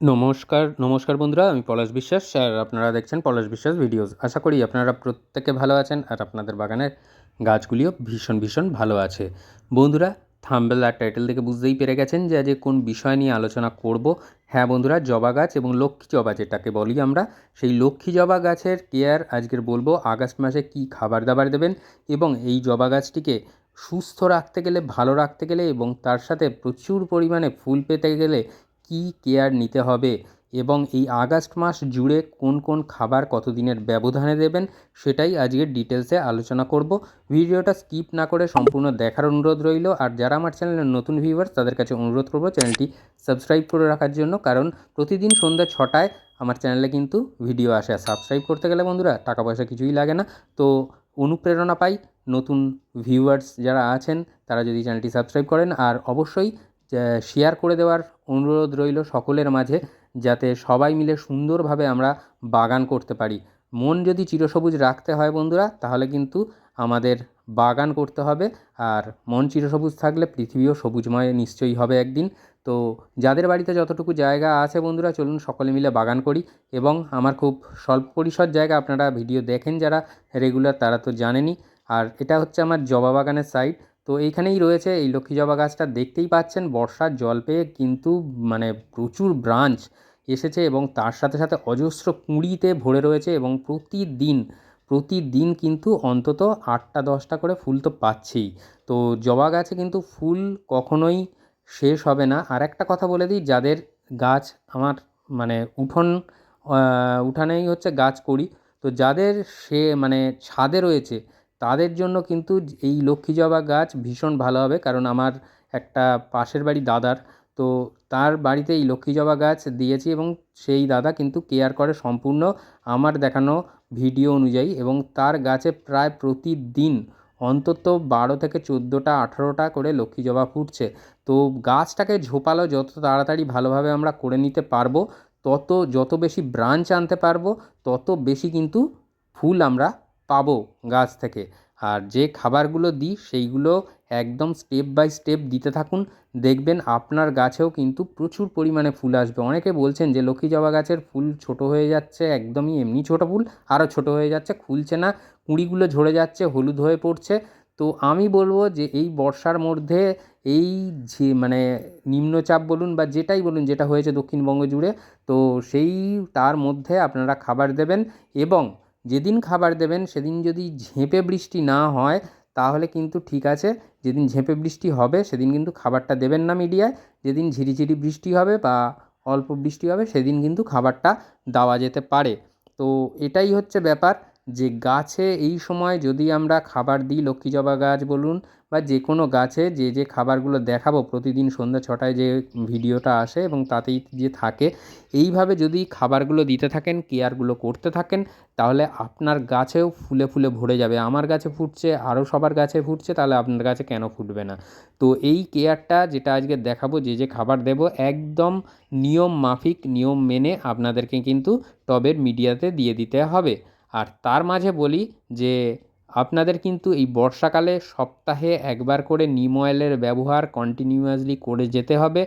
নমস্কার নমস্কার বন্ধুরা, আমি পলাশ বিশ্বাস, আর আপনারা দেখছেন পলাশ বিশ্বাস ভিডিওস। আশা করি আপনারা প্রত্যেকে ভালো আছেন, আর আপনাদের বাগানের গাছগুলিও ভীষণ ভীষণ ভালো আছে। বন্ধুরা থাম্বেল আর টাইটেল থেকে বুঝতেই পেরে গেছেন যে আজকে কোন বিষয় নিয়ে আলোচনা করব। হ্যাঁ বন্ধুরা, জবা গাছ এবং লক্ষ্মী জবা যেটাকে বলি আমরা, সেই লক্ষ্মী জবা গাছের কেয়ার আজকের বলব, আগস্ট মাসে কি খাবার দাবার দেবেন এবং এই জবা গাছটিকে সুস্থ রাখতে গেলে, ভালো রাখতে গেলে এবং তার সাথে প্রচুর পরিমাণে ফুল পেতে গেলে কী কেয়ার নিতে হবে এবং এই আগস্ট মাস জুড়ে কোন কোন খাবার কতদিনের ব্যবধানে দেবেন সেটাই আজকের ডিটেলসে আলোচনা করব। ভিডিওটা স্কিপ না করে সম্পূর্ণ দেখার অনুরোধ রইল। আর যারা আমার চ্যানেলের নতুন ভিউয়ার্স তাদের কাছে অনুরোধ করব চ্যানেলটি সাবস্ক্রাইব করে রাখার জন্য। কারণ প্রতিদিন সন্ধ্যা ছটায় আমার চ্যানেলে কিন্তু ভিডিও আসে। সাবস্ক্রাইব করতে গেলে বন্ধুরা টাকা পয়সা কিছুই লাগে না। তো অনুপ্রেরণা পাই নতুন ভিউয়ার্স যারা আছেন, তারা যদি চ্যানেলটি সাবস্ক্রাইব করেন। আর অবশ্যই শেয়ার করে দেওয়ার অনুরোধ রইল সকলের মাঝে যাতে সবাই মিলে সুন্দরভাবে আমরা বাগান করতে পারি। মন যদি চিরসবুজ রাখতে হয় বন্ধুরা, তাহলে কিন্তু আমাদের বাগান করতে হবে। আর মন চিরসবুজ থাকলে পৃথিবীও সবুজময় নিশ্চয়ই হবে একদিন। তো যাদের বাড়িতে যতটুকু জায়গা আছে বন্ধুরা, চলুন সকলে মিলে বাগান করি। এবং আমার খুব স্বল্প পরিসর জায়গা আপনারা ভিডিও দেখেন যারা রেগুলার, তারা তো জানেনই। আর এটা হচ্ছে আমার জবা বাগানের সাইড তো এইখানেই রয়েছে এই লক্ষ্মী জবা গাছটা। দেখতেই পাচ্ছেন বর্ষার জল পেয়ে কিন্তু মানে প্রচুর ব্রাঞ্চ এসেছে এবং তার সাথে সাথে অজস্র কুঁড়িতে ভরে রয়েছে এবং প্রতিদিন প্রতিদিন কিন্তু অন্তত আটটা, দশটা করে ফুল তো পাচ্ছেই। তো জবা গাছে কিন্তু ফুল কখনোই শেষ হবে না। আর একটা কথা বলে দিই, যাদের গাছ আমার মানে উঠোন উঠানেই হচ্ছে গাছ করি, তো যাদের সে মানে ছাদে রয়েছে তাদের জন্য কিন্তু এই লক্ষ্মী জবা গাছ ভীষণ ভালো হবে, কারণ আমার একটা পাশের বাড়ি দাদার। তো তার বাড়িতে এই লক্ষ্মী জবা গাছ দিয়েছি এবং সেই দাদা কিন্তু কেয়ার করে সম্পূর্ণ আমার দেখানো ভিডিও অনুযায়ী এবং তার গাছে প্রায় প্রতিদিন অন্তত বারো থেকে চোদ্দোটা, আঠারোটা করে লক্ষ্মী জবা ফুটছে। তো গাছটাকে ঝোপালো, যত তাড়াতাড়ি ভালোভাবে আমরা করে নিতে পারব, তত, যত বেশি ব্রাঞ্চ আনতে পারব, তত বেশি কিন্তু ফুল আমরা পাবো গাছ থেকে। আর যে খাবারগুলো দিই, সেইগুলো একদম স্টেপ বাই স্টেপ দিতে থাকুন। দেখবেন আপনার গাছেও কিন্তু প্রচুর পরিমাণে ফুল আসবে। অনেকে বলছেন যে, লক্ষ্মী জবা গাছের ফুল ছোট হয়ে যাচ্ছে, একদমই এমনি ছোটো ফুল আরও ছোট হয়ে যাচ্ছে, খুলছে না, কুঁড়িগুলো ঝরে যাচ্ছে, হলুদ হয়ে পড়ছে। তো আমি বলব যে, এই বর্ষার মধ্যে এই যে মানে নিম্নচাপ বলুন বা যেটাই বলুন, যেটা হয়েছে দক্ষিণবঙ্গ জুড়ে, তো সেই, তার মধ্যে আপনারা খাবার দেবেন এবং যেদিন খাবার দেবেন, সেদিন যদি ঝেঁপে বৃষ্টি না হয়, তাহলে কিন্তু ঠিক আছে। যেদিন ঝেঁপে বৃষ্টি হবে, সেদিন কিন্তু খাবারটা দেবেন না মিডিয়ায়। যেদিন ঝিরিঝিরি বৃষ্টি হবে বা অল্প বৃষ্টি হবে, সেদিন কিন্তু খাবারটা দেওয়া যেতে পারে। তো এটাই হচ্ছে ব্যাপার। যে গাছে এই সময় যদি আমরা খাবার দিই, লক্ষ্মী জবা গাছ বলুন বা যে কোনো গাছে যে যে খাবারগুলো দেখাবো প্রতিদিন সন্ধ্যা ছটায় যে ভিডিওটা আসে এবং তাতেই যে থাকে, এইভাবে যদি খাবারগুলো দিতে থাকেন, কেয়ারগুলো করতে থাকেন, তাহলে আপনার গাছেও ফুলে ফুলে ভরে যাবে। আমার গাছে ফুটছে, আরও সবার গাছে ফুটছে, তাহলে আপনার গাছে কেন ফুটবে না? তো এই কেয়ারটা যেটা আজকে দেখাবো, যে যে খাবার দেব, একদম নিয়ম মাফিক, নিয়ম মেনে আপনাদেরকে কিন্তু টবের মিডিয়াতে দিয়ে দিতে হবে। আর তার মাঝে বলি যে, আপনাদের কিন্তু এই বর্ষাকালে সপ্তাহে একবার করে নিম অয়েলের ব্যবহার কন্টিনিউয়াসলি করে যেতে হবে।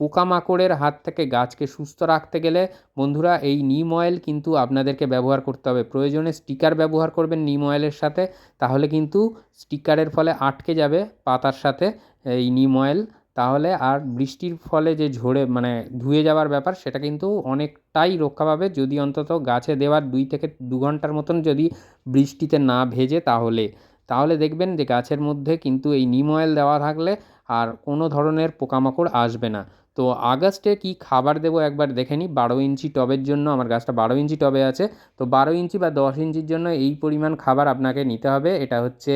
পোকামাকড়ের হাত থেকে গাছকে সুস্থ রাখতে গেলে বন্ধুরা এই নিম অয়েল কিন্তু আপনাদেরকে ব্যবহার করতে হবে। প্রয়োজনে স্টিকার ব্যবহার করবেন নিম অয়েলের সাথে, তাহলে কিন্তু স্টিকারের ফলে আটকে যাবে পাতার সাথে এই নিম অয়েল। তাহলে আর বৃষ্টির ফলে যে ঝরে মানে ধুয়ে যাওয়ার ব্যাপার, সেটা কিন্তু অনেকটাই রক্ষা পাবে যদি অন্তত গাছে দেওয়ার দুই থেকে দু ঘণ্টার মতন যদি বৃষ্টিতে না ভেজে তাহলে। তাহলে দেখবেন যে গাছের মধ্যে কিন্তু এই নিম অয়েল দেওয়া থাকলে আর কোনো ধরনের পোকামাকড় আসবে না। তো আগস্টে কী খাবার দেবো একবার দেখে নিই। বারো ইঞ্চি টবের জন্য, আমার গাছটা বারো ইঞ্চি টবে আছে। তো বারো ইঞ্চি বা দশ ইঞ্চির জন্য এই পরিমাণ খাবার আপনাকে নিতে হবে। এটা হচ্ছে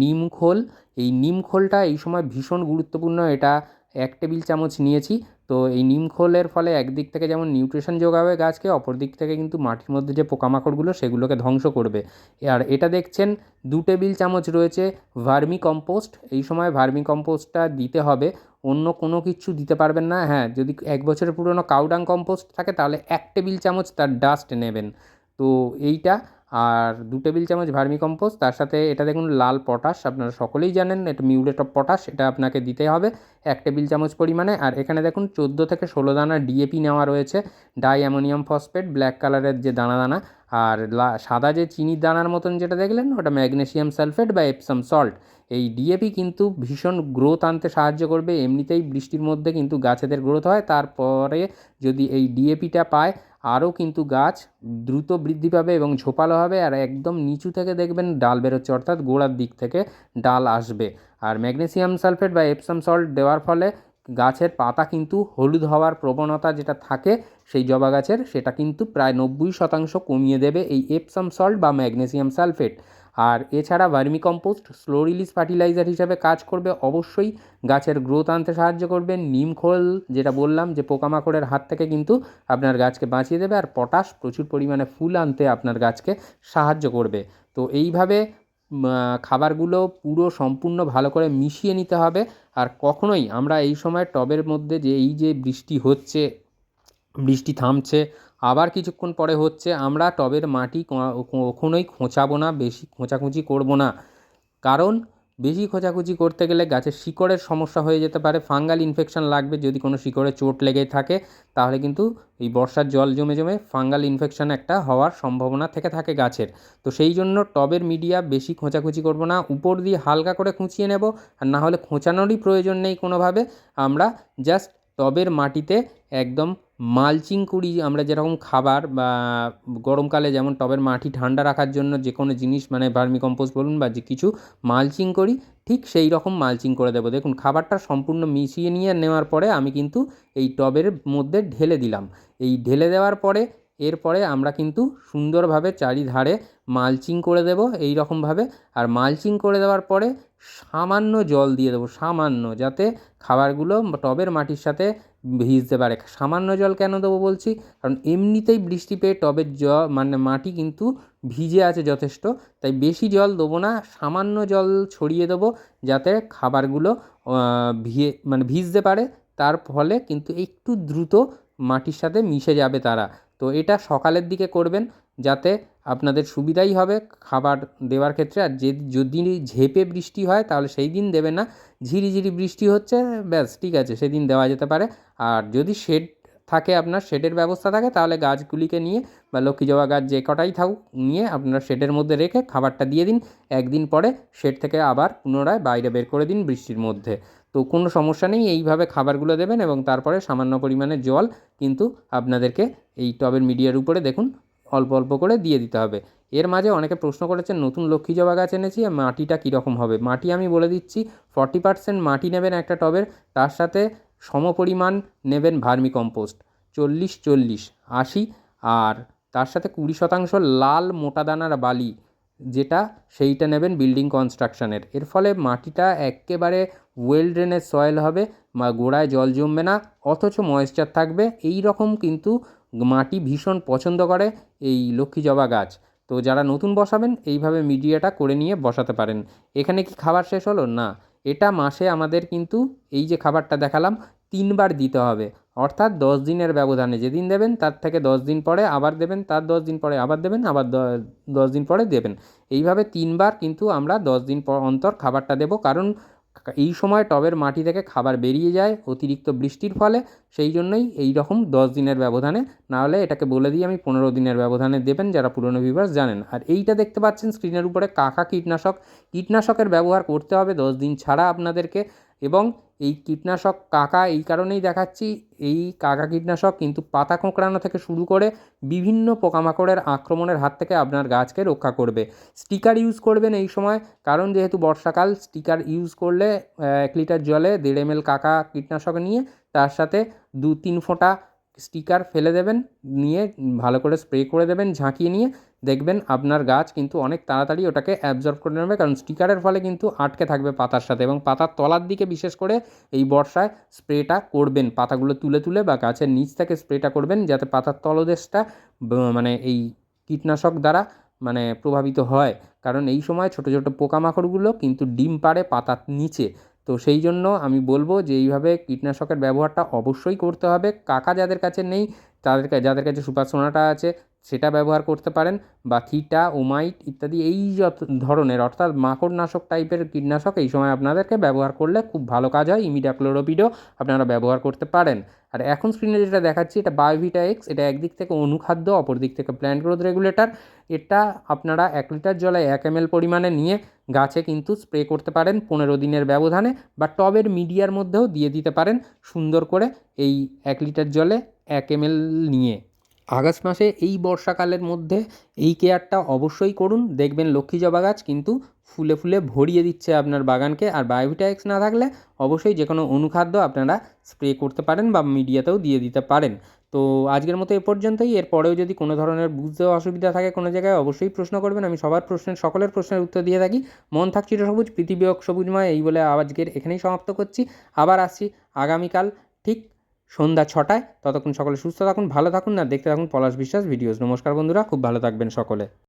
নিম খোল। এই নিম খোলটা এই সময় ভীষণ গুরুত্বপূর্ণ। এটা এক টেবিল চামচ নিয়েছি। তো এই নিম খোলের ফলে একদিক থেকে যেমন নিউট্রিশন যোগাবে গাছকে অপর দিক থেকে কিন্তু মাটির মধ্যে যে পোকামাকড়গুলো, সেগুলোকে ধ্বংস করবে। আর এটা দেখছেন, দু টেবিল চামচ রয়েছে ভার্মি কম্পোস্ট। এই সময় ভার্মি কম্পোস্টটা দিতে হবে। অন্য কোনো কিছু দিতে পারবেন না। হ্যাঁ যদি এক বছরের পুরনো কাউডাং কম্পোস্ট থাকে, তাহলে এক টেবিল চামচ তার ডাস্ট নেবেন। তো এইটা আর দু টেবিল চামচ ভার্মি কম্পোস্ট, তার সাথে এটা দেখুন লাল পটাশ, আপনারা সকলেই জানেন এটা মিউরেট অফ পটাশ, এটা আপনাকে দিতে হবে এক টেবিল চামচ পরিমাণে। আর এখানে দেখুন চোদ্দ থেকে ষোলো দানা ডিএপি নেওয়া রয়েছে, ডাই অ্যামোনিয়াম ফসফেট, ব্ল্যাক কালারের যে দানা দানা, আর সাদা যে চিনির দানার মতন যেটা দেখলেন, ওটা ম্যাগনেশিয়াম সালফেট বা এপসাম সল্ট এই ডিএপি কিন্তু ভীষণ গ্রোথ আনতে সাহায্য করবে, এমনিতেই বৃষ্টির মধ্যে কিন্তু গাছেদের গ্রোথ হয়। তারপরে যদি এই ডিএপিটা পায় আরও কিন্তু গাছ দ্রুত বৃদ্ধি পাবে এবং ঝোপালো হবে আর একদম নিচু থেকে দেখবেন ডাল বেরোচ্ছে, অর্থাৎ গোড়ার দিক থেকে ডাল আসবে। আর ম্যাগনেসিয়াম সালফেট বা এপসাম সল্ট দেওয়ার ফলে গাছের পাতা কিন্তু হলুদ হওয়ার প্রবণতা যেটা থাকে সেই জবা গাছের, সেটা কিন্তু প্রায় নব্বই শতাংশ কমিয়ে দেবে এই এপসাম সল্ট বা ম্যাগনেসিয়াম সালফেট। আর এছাড়া vermicompost slow release fertiliser হিসাবে কাজ করবে অবশ্যই। গাছের গ্রোথ আনতে সাহায্য করবে। নিম খোল, যেটা বললাম যে পোকামাকড়ের হাত থেকে কিন্তু আপনার গাছকে বাঁচিয়ে দেবে আর পটাশ প্রচুর পরিমাণে ফুল আনতে আপনার গাছকে সাহায্য করবে। তো এইভাবে খাবারগুলো পুরো সম্পূর্ণ ভালো করে মিশিয়ে নিতে হবে। আর কখনোই আমরা এই সময় টবের মধ্যে যে এই যে বৃষ্টি হচ্ছে বৃষ্টি থামছে। আবার কিছুক্ষণ পরে হচ্ছে, আমরা টবের মাটি কখনোই খোঁচাবো না, বেশি খোঁচাখুচি করব না। কারণ, বেশি খোঁচাখুঁচি করতে গেলে গাছের শিকড়ের সমস্যা হয়ে যেতে পারে। ফাঙ্গাল ইনফেকশন লাগবে, যদি কোনো শিকড়ে চোট লেগে থাকে, তাহলে কিন্তু এই বর্ষার জল জমে জমে ফাঙ্গাল ইনফেকশন একটা হওয়ার সম্ভাবনা থেকে থাকে গাছের। তো সেই জন্য টবের মিডিয়া বেশি খোঁচাখুঁচি করব না। উপর দিয়ে হালকা করে খুঁচিয়ে নেব, আর না হলে খোঁচানোরই প্রয়োজন নেই কোনোভাবে। আমরা জাস্ট টবের মাটিতে একদম মালচিং করি আমরা যেরকম খাবার বা গরমকালে যেমন টবের মাটি ঠান্ডা রাখার জন্য যে কোনো জিনিস মানে ভার্মিকম্পোস্ট বলুন বা যে কিছু মালচিং করি, ঠিক সেই রকম মালচিং করে দেবো। দেখুন, খাবারটা সম্পূর্ণ মিশিয়ে নিয়ে নেওয়ার পরে আমি কিন্তু এই টবের মধ্যে ঢেলে দিলাম। এই ঢেলে দেওয়ার পরে এরপরে আমরা কিন্তু সুন্দরভাবে চারিধারে মালচিং করে দেবো এই রকমভাবে আর মালচিং করে দেওয়ার পরে সামান্য জল দিয়ে দেবো, সামান্য, যাতে খাবারগুলো টবের মাটির সাথে ভিজতে পারে। সামান্য জল কেন দেবো বলছি? কারণ এমনিতেই বৃষ্টি পেয়ে টবের জ মানে মাটি কিন্তু ভিজে আছে যথেষ্ট, তাই বেশি জল দেবো না, সামান্য জল ছড়িয়ে দেবো যাতে খাবারগুলো ভিয়ে মানে ভিজতে পারে। তার ফলে কিন্তু একটু দ্রুত মাটির সাথে মিশে যাবে তারা। তো এটা সকালের দিকে করবেন যাতে আপনাদের সুবিধাই হবে খাবার দেওয়ার ক্ষেত্রে। আর যে যদি ঝেপে বৃষ্টি হয় তাহলে সেই দিন দেবেন না। ঝিরিঝিরি বৃষ্টি হচ্ছে, ব্যাস, ঠিক আছে, সেদিন দেওয়া যেতে পারে। আর যদি শেড থাকে আপনার, শেডের ব্যবস্থা থাকে তাহলে গাছগুলিকে নিয়ে বা লক্ষ্মী গাছ যে কটাই থাকুক নিয়ে আপনারা শেডের মধ্যে রেখে খাবারটা দিয়ে দিন। একদিন পরে শেড থেকে আবার পুনরায় বাইরে বের করে দিন বৃষ্টির মধ্যে। তো কোনো সমস্যা নেই, এইভাবে খাবারগুলো দেবেন এবং তারপরে সামান্য পরিমাণে জল কিন্তু আপনাদেরকে এই টবের মিডিয়ার উপরে দেখুন, অল্প অল্প করে দিয়ে দিতে হবে। এর মাঝে অনেকে প্রশ্ন করেছেন, নতুন লক্ষ্মী জবা গাছ এনেছি মাটিটা কীরকম হবে? মাটি আমি বলে দিচ্ছি, ফর্টি পার্সেন্ট মাটি নেবেন একটা টবের, তার সাথে সমপরিমাণ নেবেন ভার্মি কম্পোস্ট চল্লিশ চল্লিশ, আশি, আর তার সাথে কুড়ি শতাংশ লাল মোটা দানার বালি যেটা সেইটা নেবেন বিল্ডিং কনস্ট্রাকশনের এর ফলে মাটিটা এক্কেবারে ওয়েল ড্রেনের সয়েল হবে বা গোড়ায় জল জমবে না, অথচ ময়েশ্চার থাকবে। এই রকম কিন্তু মাটি ভীষণ পছন্দ করে এই লক্ষ্মী জবা গাছ। তো যারা নতুন বসাবেন, এইভাবে মিডিয়াটা করে নিয়ে বসাতে পারেন। এখানে কি খাবার শেষ হলো? না। এটা মাসে আমাদের কিন্তু এই যে খাবারটা দেখালাম, তিনবার দিতে হবে। অর্থাৎ দশ দিনের ব্যবধানে যেদিন দেবেন, তার থেকে দশ দিন পরে আবার দেবেন, তার দশ দিন পরে আবার দেবেন, আবার দশ দিন পরে দেবেন। এইভাবে তিনবার কিন্তু আমরা দশ দিন পর অন্তর খাবারটা দেবো। কারণ এই সময় টবের মাটি থেকে খাবার বেরিয়ে যায় অতিরিক্ত বৃষ্টির ফলে, সেই জন্যই এই রকম দশ দিনের ব্যবধানে নাহলে এটাকে বলে দিই আমি পনেরো দিনের ব্যবধানে দেবেন, যারা পুরনো ভিউয়ার্স জানেন। আর এইটা দেখতে পাচ্ছেন স্ক্রিনের উপরে কাকা কীটনাশক। কীটনাশকের ব্যবহার করতে হবে দশ দিন ছাড়া আপনাদেরকে এবং এই কীটনাশক কাকা, এই কারণেই দেখাচ্ছি, এই কাকা কীটনাশক কিন্তু পাতা কোঁকড়ানো থেকে শুরু করে বিভিন্ন পোকামাকড়ের আক্রমণের হাত থেকে আপনার গাছকে রক্ষা করবে। স্টিকার ইউজ করবেন এই সময়, কারণ যেহেতু বর্ষাকাল, স্টিকার ইউজ করলে এক লিটার জলে দেড় এম কাকা কীটনাশক নিয়ে তার সাথে দু তিন ফোঁটা স্টিকার ফেলে দেবেন, নিয়ে ভালো করে স্প্রে করে দেবেন, ঝাঁকিয়ে নিয়ে দেখবেন আপনার গাছ কিন্তু অনেক তাড়াতাড়ি ওটাকে অ্যাবজর্ব করে নেবে, কারণ স্টিকারের ফলে কিন্তু আটকে থাকবে পাতার সাথে এবং পাতার তলার দিকে বিশেষ করে এই বর্ষায় স্প্রেটা করবেন, পাতাগুলো তুলে তুলে বা গাছের নিচ থেকে স্প্রেটা করবেন যাতে পাতার তলদেশটা মানে এই কীটনাশক দ্বারা মানে প্রভাবিত হয়। কারণ এই সময় ছোটো ছোটো পোকামাকড়গুলো কিন্তু ডিম পাড়ে পাতার নিচে তো সেই জন্য আমি বলব যে এইভাবে কীটনাশকের ব্যবহারটা অবশ্যই করতে হবে। কাকা যাদের কাছে নেই তাদের যাদের কাছে সুপার সোনাটা আছে সেটা ব্যবহার করতে পারেন। বা থিটা ওমাইট ইত্যাদি এই যত ধরনের অর্থাৎ মাকড়নাশক টাইপের কীটনাশক এই সময় আপনাদেরকে ব্যবহার করলে খুব ভালো কাজ হয়। ইমিডাক্লোরোপিডও আপনারা ব্যবহার করতে পারেন। আর এখন স্ক্রিনে যেটা দেখাচ্ছি এটা বায়োভিটা এক্স, এটা একদিক থেকে অনুখাদ্য, অপর দিক থেকে প্ল্যান্ট গ্রোথ রেগুলেটর। এটা আপনারা এক লিটার জলে এক এম পরিমাণে নিয়ে গাছে কিন্তু স্প্রে করতে পারেন পনেরো দিনের ব্যবধানে। বা টবের মিডিয়ার মধ্যেও দিয়ে দিতে পারেন। সুন্দর করে এই এক লিটার জলে এক এম নিয়ে। আগস্ট মাসে এই বর্ষাকালের মধ্যে এই কেয়ারটা অবশ্যই করুন। দেখবেন লক্ষ্মী জবা গাছ কিন্তু ফুলে ফুলে ভরিয়ে দিচ্ছে আপনার বাগানকে। আর বায়োভিটা এক্স না থাকলে অবশ্যই যে কোনো অনুখাদ্য আপনারা স্প্রে করতে পারেন বা মিডিয়াতেও দিয়ে দিতে পারেন। তো আজকের মতো এ পর্যন্তই। এরপরেও যদি কোনো ধরনের বুঝতে অসুবিধা থাকে কোনো জায়গায় অবশ্যই প্রশ্ন করবেন। আমি সবার প্রশ্নের, সকলের প্রশ্নের উত্তর দিয়ে থাকি। মন থাক চিরসবুজ পৃথিবী সবুজময় এই বলে আজকের এখানেই সমাপ্ত করছি। আবার আসছি আগামীকাল ঠিক সন্ধ্যা ছটায়। ততক্ষণ সকলে সুস্থ থাকুন, ভালো থাকুন, আর দেখতে থাকুন পলাশ বিশ্বাস ভিডিওস। নমস্কার বন্ধুরা, খুব ভালো থাকবেন সকলে।